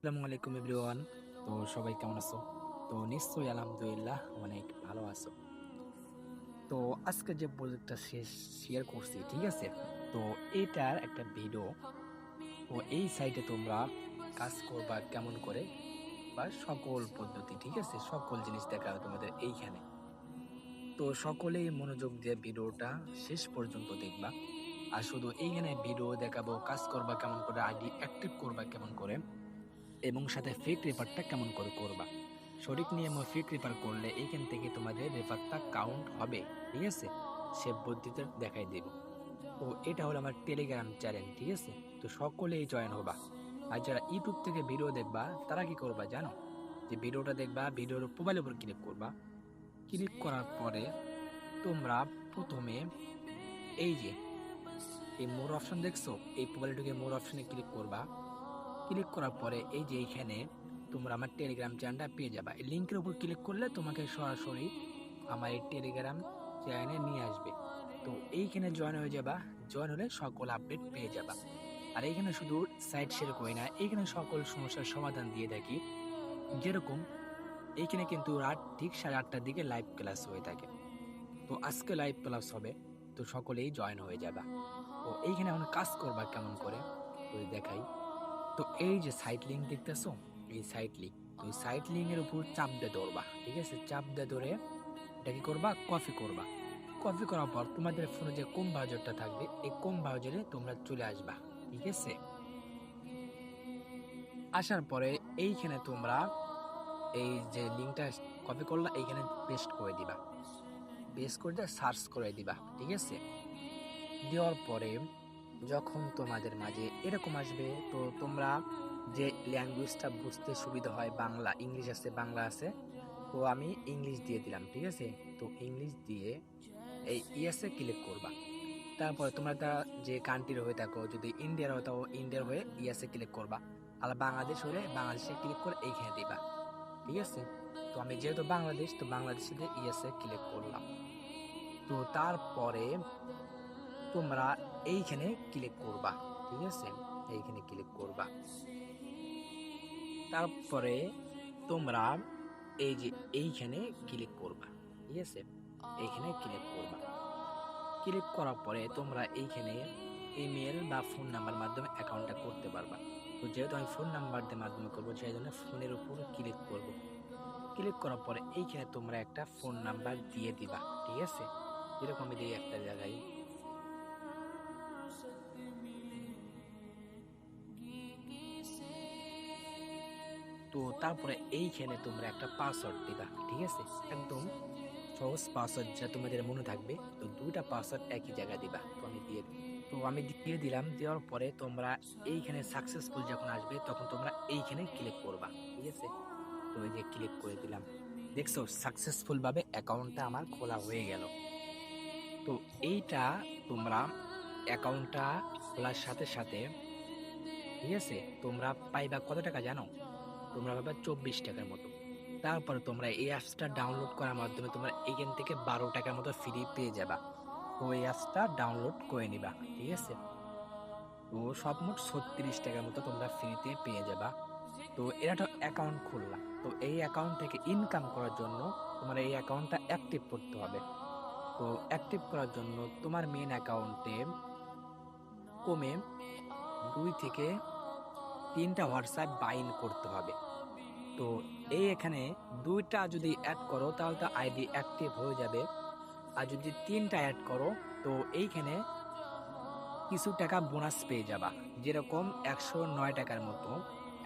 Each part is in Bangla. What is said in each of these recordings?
আসসালামু আলাইকুম এভরিওয়ান। তো সবাই কেমন আছো? তো নিশ্চয়ই আলহামদুলিল্লাহ অনেক ভালো আছো। তো আজকে যে প্রজেক্টটা শেষ শেয়ার করছি, ঠিক আছে? তো এটার একটা ভিডিও তো এই সাইটে তোমরা কাজ করবা কেমন করে? বা সকল পদ্ধতি, ঠিক আছে? সকল জিনিস দেখা তোমাদের এইখানে। তো সকলেই মনোযোগ দিয়ে ভিডিওটা শেষ পর্যন্ত দেখবা। আর শুধু এইখানে ভিডিও দেখাবো, কাজ করবা কেমন করে, আইডি অ্যাক্টিভ করবা কেমন করে এবং সাথে ফেক রেফারটা কেমন করে করবা? সঠিক নিয়মে ফেক রেফার করলে এইখান থেকে তোমাদের রেফারটা কাউন্ট হবে, ঠিক আছে? সে পদ্ধতিতে দেখাই দেব। ও, এটা হলো আমার টেলিগ্রাম চ্যানেল ঠিক আছে? তো সকলেই জয়েন হবা। আর যারা ইউটিউব থেকে ভিডিও দেখবা, তারা কি করবা জানো? যে ভিডিওটা দেখবা ভিডিওর মোবাইলের উপর ক্লিক করবা। ক্লিক করার পরে তোমরা প্রথমে এই যে, এই মোর অপশন দেখছ? এই মোবাইলটাকে মোর অপশনে ক্লিক করবা। ক্লিক করার পরে এই যে এইখানে তোমরা আমার টেলিগ্রাম চ্যানেলটা পেয়ে যাবা। এই লিঙ্কের উপর ক্লিক করলে তোমাকে সরাসরি আমার এই টেলিগ্রাম চ্যানেলে নিয়ে আসবে। তো এইখানে জয়েন হয়ে যাবা। জয়েন হলে সকল আপডেট পেয়ে যাবা। আর এইখানে শুধু সাইট শেয়ার করি না, এইখানে সকল সমস্যার সমাধান দিয়ে থাকি যেরকম এইখানে কিন্তু রাত ঠিক সাড়ে আটটার দিকে লাইভ ক্লাস হয়ে থাকে। তো আজকে লাইভ ক্লাস হবে, তো সকলেই জয়েন হয়ে যাবা। তো এইখানে এখন কাজ করবা কেমন করে? তো দেখাই। তো এই যে সাইট লিঙ্ক দেখতেছো? এই সাইট লিঙ্ক তো সাইট লিঙ্কের উপর চাপ দিয়ে ধরবা, ঠিক আছে? চাপ দিয়ে ধরে এটা কি করবা? কপি করবা। কপি করার পর তোমাদের ফোনে যে কম ব্রাউজারটা থাকবে, এই কম ব্রাউজারে তোমরা চলে আসবা, ঠিক আছে? আসার পরে এইখানে তোমরা এই যে লিঙ্কটা কপি করলা, এইখানে পেস্ট করে দিবা। পেস্ট করে দিয়ে সার্চ করে দিবা, ঠিক আছে? দেওয়ার পরে যখন তোমাদের মাঝে এরকম আসবে, তো তোমরা যে ল্যাঙ্গুয়েজটা বুঝতে সুবিধা হয়, বাংলা, ইংলিশ আছে, বাংলা আছে, তো আমি ইংলিশ দিয়ে দিলাম, ঠিক আছে? তো ইংলিশ দিয়ে এই ইয়েসে ক্লিক করবা। তারপরে তোমরা যে কান্ট্রির হয়ে থাকো, যদি ইন্ডিয়ার হয়ে থাকো ইন্ডিয়ার হয়ে ইয়েসে ক্লিক করবা। আর বাংলাদেশ হলে বাংলাদেশে ক্লিক করে এইখানে দিবা, ঠিক আছে? তো আমি যেহেতু বাংলাদেশ, তো বাংলাদেশে ইয়েসে ক্লিক করলাম। তো তারপরে তোমরা এইখানে ক্লিক করবা, ঠিক আছে? এইখানে ক্লিক করবা। তারপরে তোমরা এই যে এইখানে ক্লিক করবা, ঠিক আছে? এইখানে ক্লিক করবা। ক্লিক করার পরে তোমরা এইখানে ইমেল বা ফোন নাম্বার মাধ্যমে অ্যাকাউন্টটা করতে পারবা। তো যেহেতু আমি ফোন নাম্বার দিয়ে মাধ্যমে করব, সেই জন্য ফোনের উপর ক্লিক করব। ক্লিক করার পরে এইখানে তোমরা একটা ফোন নাম্বার দিয়ে দিবা, ঠিক আছে? যেরকম আমি দিই একটা জায়গায়। তো তারপরে এইখানে তোমরা একটা পাসওয়ার্ড দিবা, ঠিক আছে? একদম সহজ পাসওয়ার্ড যা তোমাদের মনে থাকবে। তো দুইটা পাসওয়ার্ড একই জায়গায় দিবা, তো আমি দিয়ে তো আমি দিয়ে দিলাম, দেওয়ার পরে তোমরা এইখানে সাকসেসফুল যখন আসবে, তখন তোমরা এইখানে ক্লিক করবা, ঠিক আছে? তো এই যে ক্লিক করে দিলাম। দেখছ সাকসেসফুলভাবে অ্যাকাউন্টটা আমার খোলা হয়ে গেল। তো এইটা তোমরা অ্যাকাউন্টটা খোলার সাথে সাথে, ঠিক আছে? তোমরা পাইবা কত টাকা জানো? তোমরা পাবা চব্বিশ টাকার মতো। তারপরে তোমরা এই অ্যাপসটা ডাউনলোড করার মাধ্যমে তোমরা এখান থেকে বারো টাকার মতো ফ্রি পেয়ে যাবা। তো এই অ্যাপসটা ডাউনলোড করে নিবা, ঠিক আছে? তো সব মোট ছত্রিশ টাকার মতো তোমরা ফ্রিতে পেয়ে যাবা। তো এরা একটা অ্যাকাউন্ট খুললাম তো এই অ্যাকাউন্ট থেকে ইনকাম করার জন্য তোমার এই অ্যাকাউন্টটা অ্যাক্টিভ করতে হবে। তো অ্যাক্টিভ করার জন্য তোমার মেন অ্যাকাউন্টে কমে দুই থেকে তিনটা হোয়াটসঅ্যাপ বাইন করতে হবে। তো এই এখানে দুইটা যদি অ্যাড করো, তাহলে তো আইডি অ্যাক্টিভ হয়ে যাবে। আর যদি তিনটা অ্যাড করো, তো এইখানে কিছু টাকা বোনাস পেয়ে যাবা। যেরকম একশো নয় টাকার মতো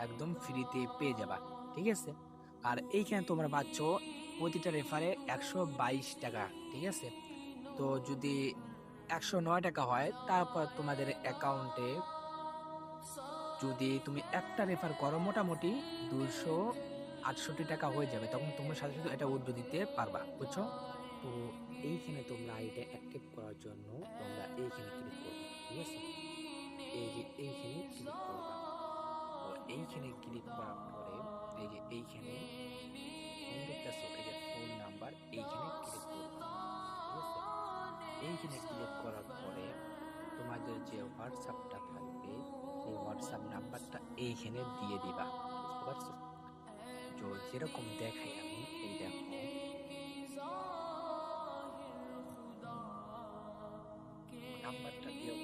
একদম ফ্রিতে পেয়ে যাবা, ঠিক আছে? আর এইখানে তোমরা পাচ্ছ প্রতিটা রেফারে একশো বাইশ টাকা, ঠিক আছে? তো যদি একশো নয় টাকা হয়, তারপর তোমাদের অ্যাকাউন্টে যদি তুমি একটা রেফার করো, মোটামুটি দুশো আটষট্টি টাকা হয়ে যাবে, তখন তোমার সাথে সাথে এটা উদ্যোগ দিতে পারবা, বুঝছ? তো এইখানে তোমরা এটা অ্যাক্টিভ করার জন্য তোমরা এইখানে ক্লিক করবে, ঠিক আছে? এই যে এইখানে ক্লিক করবা, তো এইখানে ক্লিক করার পরে এই যে এইখানে ফোন দেখতেছো, এই যে ফোন নাম্বার এইখানে ক্লিক করবা এইখানে ক্লিক করার পরে তোমাদের যে হোয়াটসঅ্যাপটা থাকবে, সেই হোয়াটসঅ্যাপ নাম্বারটা এইখানে দিয়ে দিবা। বুঝতে পারছ? তো যেরকম দেখাই আমি, এই দেখো। নাম্বারটা দিয়ে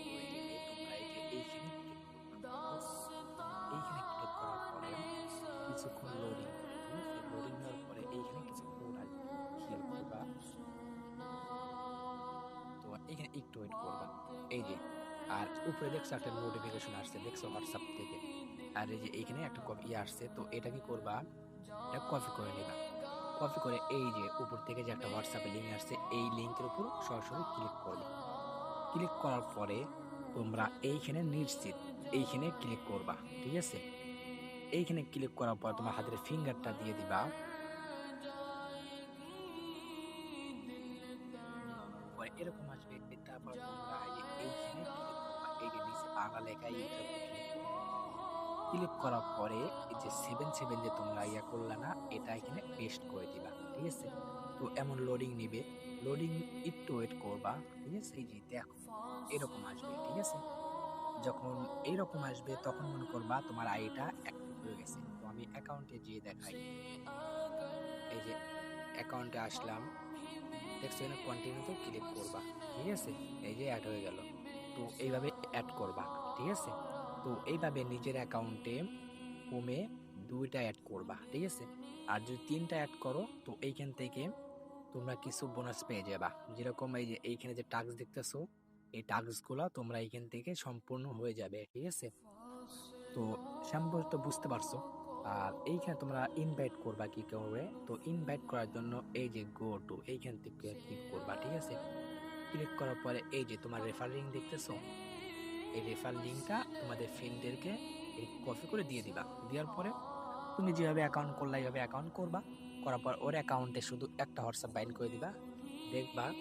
একটু ওয়েট করবা। এই যে, আর উপরে দেখছ একটা নোটিফিকেশন আসছে দেখছ হোয়াটসঅ্যাপ থেকে। আর এই যে এইখানে একটা কপি ইয়ে আসছে, তো এটা কি করবা? এটা কপি করে নিবা। কপি করে এই যে উপর থেকে যে একটা হোয়াটসঅ্যাপে লিঙ্ক আসছে, এই লিঙ্কের উপর সরাসরি ক্লিক করবে ক্লিক করার পরে তোমরা এইখানে নিশ্চিত, এইখানে ক্লিক করবা, ঠিক আছে? এইখানে ক্লিক করার পর তোমার হাতের ফিঙ্গারটা দিয়ে দিবা। ক্লিক করার পরে যে সেভেন সেভেন যে তোমরা ইয়া করলা না, এটা এখানে পেস্ট করে দিবা, ঠিক আছে? তো এমন লোডিং নিবে লোডিং একটু ওয়েট করবা, ঠিক আছে? এই যে দেখো, এরকম আসবে, ঠিক আছে? যখন এইরকম আসবে, তখন মনে করবা তোমার আইটা অ্যাক্টিভ হয়ে গেছে। তো আমি অ্যাকাউন্টে যেয়ে দেখাই। এই যে অ্যাকাউন্টে আসলাম, দেখছ, এখানে কন্টিনিউতে ক্লিক করবা, ঠিক আছে? এই যে অ্যাড হয়ে গেল। তো এইভাবে অ্যাড করবা। ঠিক আছে? তো এইভাবে নিজের অ্যাকাউন্টে কমে দুইটা অ্যাড করবা, ঠিক আছে? আর যদি তিনটা অ্যাড করো, তো এইখান থেকে তোমরা কিছু বোনাস পেয়ে যাবা। যেরকম এই যে এইখানে যে টাস্ক দেখতেছো, এই টাস্কগুলো তোমরা এইখান থেকে সম্পূর্ণ হয়ে যাবে, ঠিক আছে? তো সম্ভবত বুঝতে পারছ। আর এইখানে তোমরা ইনভাইট করবা কি করে? তো ইনভাইট করার জন্য এই যে গো টু এইখান থেকে ক্লিক করবা, ঠিক আছে? ক্লিক করার পরে এই যে তোমার রেফার লিঙ্ক দেখতেছো এই রেফার লিঙ্কটা তোমাদের ফ্রেন্ডদেরকে এই কপি করে দিয়ে দিবা। দেওয়ার পরে তুমি যেভাবে অ্যাকাউন্ট করলা, এইভাবে অ্যাকাউন্ট করবা। করার পর ওর অ্যাকাউন্টে শুধু একটা হোয়াটসঅ্যাপ বাইন করে দিবা। দেখবা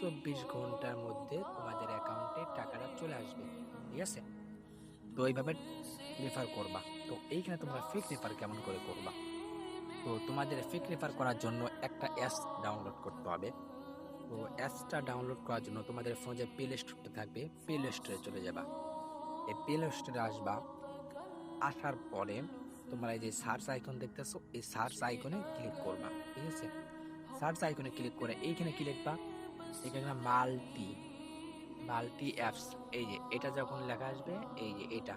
চব্বিশ ঘণ্টার মধ্যে তোমাদের অ্যাকাউন্টে টাকাটা চলে আসবে। ঠিক আছে? তো এইভাবে রেফার করবা। তো এইখানে তোমরা ফেক রেফার কেমন করে করবা? তো তোমাদের ফেক রেফার করার জন্য একটা অ্যাপস ডাউনলোড করতে হবে। তো অ্যাপসটা ডাউনলোড করার জন্য তোমাদের ফোনে যে প্লে স্টোরটা থাকবে প্লে স্টোরে চলে যাবা। এই প্লে স্টোরে আসবা, আসার পরে তোমরা এই যে সার্চ আইকন দেখতেছো, এই সার্চ আইকনে ক্লিক করবা, ঠিক আছে? সার্চ আইকনে ক্লিক করে এইখানে কি লিখবা? এখানে মাল্টি মাল্টি অ্যাপস এই যে এটা যখন লেখা আসবে, এই যে এটা।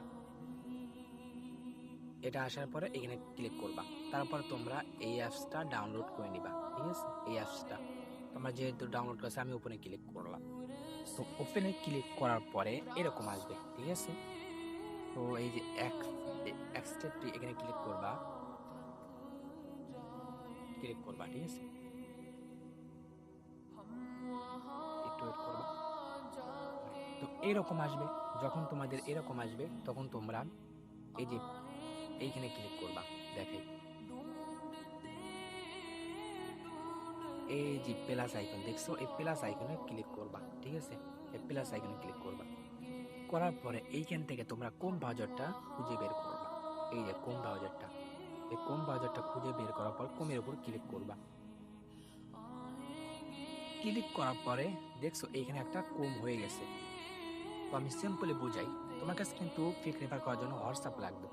এটা আসার পরে এখানে ক্লিক করবা। তারপর তোমরা এই অ্যাপসটা ডাউনলোড করে নিবা, ঠিক আছে? এই অ্যাপসটা তোমরা যেহেতু ডাউনলোড করেছ, আমি ওপেনে ক্লিক করলাম। তো ওপেনে ক্লিক করার পরে এরকম আসবে, ঠিক আছে? তো এই যে এক্সটেপটি এখানে ক্লিক করবা। ক্লিক করবা, ঠিক আছে? একটু তো এরকম আসবে, যখন তোমাদের এরকম আসবে, তখন তোমরা এই যে এইখানে ক্লিক করবা দেখাই এই যে প্লাস আইকন দেখছ? এই প্লাস আইকনে ক্লিক করবা, ঠিক আছে? এই প্লাস আইকনে ক্লিক করবা। করার পরে এইখান থেকে তোমরা কোন ব্রাউজারটা খুঁজে বের করবা? এই যে কোন ব্রাউজারটা এই কোন ব্রাউজারটা খুঁজে বের করার পর কোমের উপর ক্লিক করবা? ক্লিক করার পরে দেখছ এইখানে একটা কম হয়ে গেছে। তো আমি সিম্পলি বুঝাই, তোমার কাছে কিন্তু ফেক রেফার করার জন্য হোয়াটসঅ্যাপ লাগবে।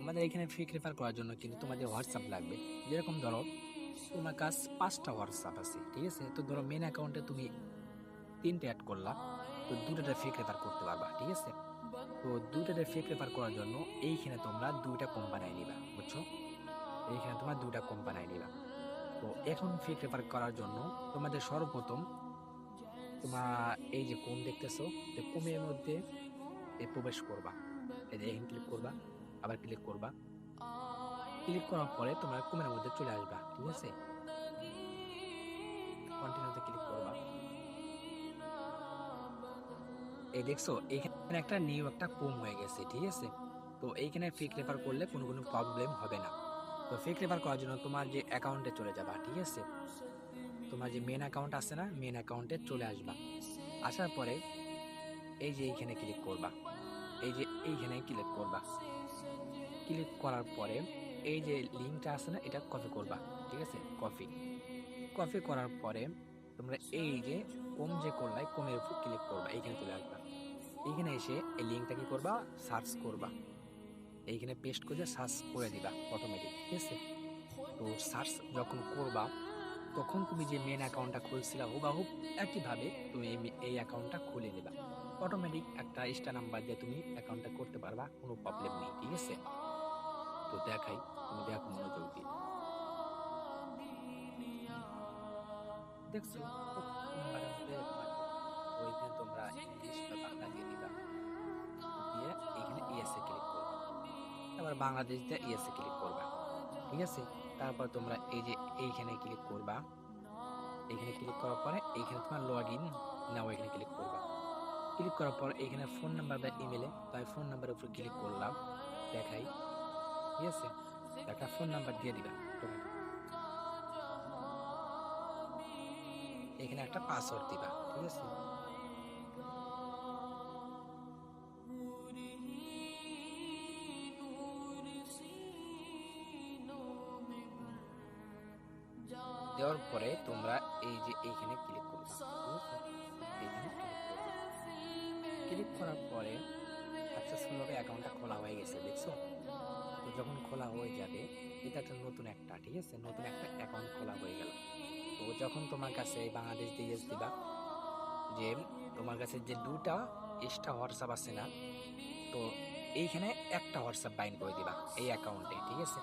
তোমাদের এখানে ফেক রেফার করার জন্য কিন্তু তোমাদের হোয়াটসঅ্যাপ লাগবে। যেরকম ধরো, তোমার কাছ পাঁচটা হোয়াটসঅ্যাপ আছে, ঠিক আছে? তো ধরো মেন অ্যাকাউন্টে তুমি তিনটে অ্যাড করলা, তো দুটোটা ফেক রেফার করতে পারবা, ঠিক আছে? তো দুটোটা ফেক রেফার করার জন্য এইখানে তোমরা দুইটা কোম্পানি নিবা, বুঝছ? এইখানে তোমরা দুইটা কোম্পানি নিবা। তো এখন ফেক রেফার করার জন্য তোমাদের সর্বপ্রথম তোমার এই যে কোম দেখতেছো কোমের মধ্যে প্রবেশ করবা। এই যে এখানে ক্লিক করবা। আবার ক্লিক করবা। ক্লিক করার পরে তোমরা কোমের মধ্যে চলে আসবা, ঠিক আছে? কন্টিনিউতে ক্লিক করবা। এই দেখছ, এখানে একটা নিউ একটা কম হয়ে গেছে, ঠিক আছে? তো এইখানে ফেক রেফার করলে কোনো কোনো প্রবলেম হবে না। তো ফেক রেফার করার জন্য তোমার যে অ্যাকাউন্টে চলে যাবা, ঠিক আছে? তোমার যে মেন অ্যাকাউন্ট আছে না মেন অ্যাকাউন্টে চলে আসবা। আসার পরে এই যে এইখানে ক্লিক করবা। এই যে এইখানে ক্লিক করবা। ক্লিক করার পরে এই যে লিঙ্কটা আছে না, এটা কপি করবা, ঠিক আছে? কপি কপি করার পরে তোমরা এই যে কম যে করলাই, কমের উপর ক্লিক করবা, এইখানে চলে আসবা। এইখানে এসে এই লিঙ্কটা কি করবা? সার্চ করবা। এইখানে পেস্ট করে সার্চ করে দিবা অটোমেটিক ঠিক আছে? তো সার্চ যখন করবা, তখন তুমি যে মেন অ্যাকাউন্টটা খুলছিলা হুবাহুব একইভাবে তুমি এই অ্যাকাউন্টটা খুলে নেবা অটোমেটিক একটা স্টার নাম্বার দিয়ে তুমি অ্যাকাউন্টটা করতে পারবা, কোনো প্রবলেম নেই, ঠিক আছে? তো দেখাই তুমি দেখো মনোযোগ দিয়ে। দেখছ? প্রথম নাম্বারের মধ্যে তোমার ওইখানে তোমরা ইংলিশ বা বাংলা দিয়ে দিবা দিয়ে এখানে ইএসএ ক্লিক করবা। তারপর বাংলাদেশ দিয়ে ইএসএ ক্লিক করবা। ঠিক আছে? তারপর তোমরা এই যে এইখানে ক্লিক করবা। এইখানে ক্লিক করার পরে এইখানে তোমার লগ ইন নাও এখানে ক্লিক করবা। ক্লিক করার পর এখানে ফোন নাম্বার বা ইমেলে তাই ফোন নাম্বারের উপর ক্লিক করলাম। দেখাই। ঠিক একটা ফোন নাম্বার দিয়ে দিবা। automatic। এখানে একটা পাসওয়ার্ড দিবা, ঠিক আছে? দেওয়ার পরে তোমরা এই যে এইখানে ক্লিক করবে ক্লিক করার পরে সাকসেসফুলভাবে অ্যাকাউন্টটা খোলা হয়ে গেছে, দেখছ? খোলা হয়ে যাবে, এটা একটা নতুন একটা, ঠিক আছে? নতুন একটা অ্যাকাউন্ট খোলা হয়ে গেল। তো যখন তোমার কাছে বাংলাদেশ দিয়ে দিবা যে তোমার কাছে যে দুটা এক্সট্রা হোয়াটসঅ্যাপ আছে না, তো এইখানে একটা হোয়াটসঅ্যাপ বাইন করে দিবা এই অ্যাকাউন্টে ঠিক আছে?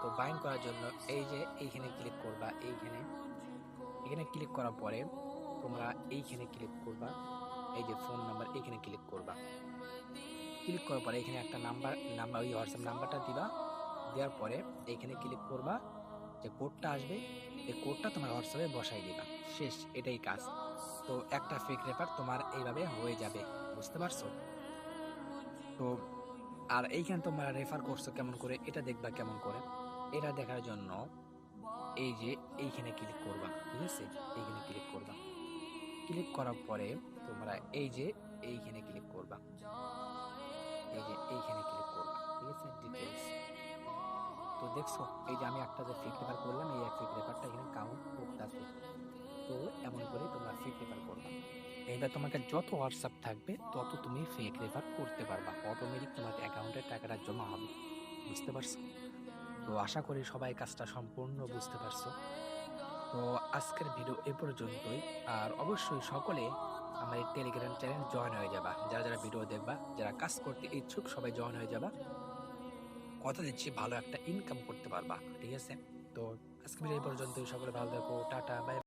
তো বাইন করার জন্য এই যে এইখানে ক্লিক করবা, এইখানে, এখানে ক্লিক করার পরে তোমরা এইখানে ক্লিক করবা, এই যে ফোন নাম্বার এইখানে ক্লিক করবা। ক্লিক করার পরে এখানে একটা নাম্বার নাম্বার ওই হোয়াটসঅ্যাপ নাম্বারটা দিবা দেওয়ার পরে এইখানে ক্লিক করবা, যে কোডটা আসবে, এই কোডটা তোমার হোয়াটসঅ্যাপে বসাই দিবা। শেষ, এটাই কাজ। তো একটা ফেক রেফার তোমার এইভাবে হয়ে যাবে, বুঝতে পারছ? তো আর এইখানে তোমরা রেফার করছ কেমন করে, এটা দেখবা কেমন করে। এটা দেখার জন্য এই যে এইখানে ক্লিক করবা, ঠিক আছে? এইখানে ক্লিক করবা। ক্লিক করার পরে তোমরা এই যে এইখানে ক্লিক করবা। এই যে এইখানে ক্লিক করবা, ঠিক আছে? তো দেখছ, এই যে আমি একটা যে ফিক রেফার করলাম, এই ফিক রেফারটা এখানে কাউন্ট করতেছে তো এমন করে তোমরা ফিক রেফার করবা। এইবার তোমাকে যত হোয়াটসঅ্যাপ থাকবে, তত তুমি ফেক রেফার করতে পারবা। অটোমেটিক তোমার অ্যাকাউন্টে টাকাটা জমা হবে। বুঝতে পারছ? তো আশা করি সবাই কাজটা সম্পূর্ণ বুঝতে পারছ। তো আজকের ভিডিও এ পর্যন্তই। আর অবশ্যই সকলে আমার এই টেলিগ্রাম চ্যানেল জয়েন হয়ে যাবা। যারা যারা ভিডিও দেখবা, যারা কাজ করতে ইচ্ছুক, সবাই জয়েন হয়ে যাবা। কথা দিচ্ছি, ভালো একটা ইনকাম করতে পারবা, ঠিক আছে? তো আজকে এই পর্যন্ত সকলে ভালো থাকো, টাটা বাই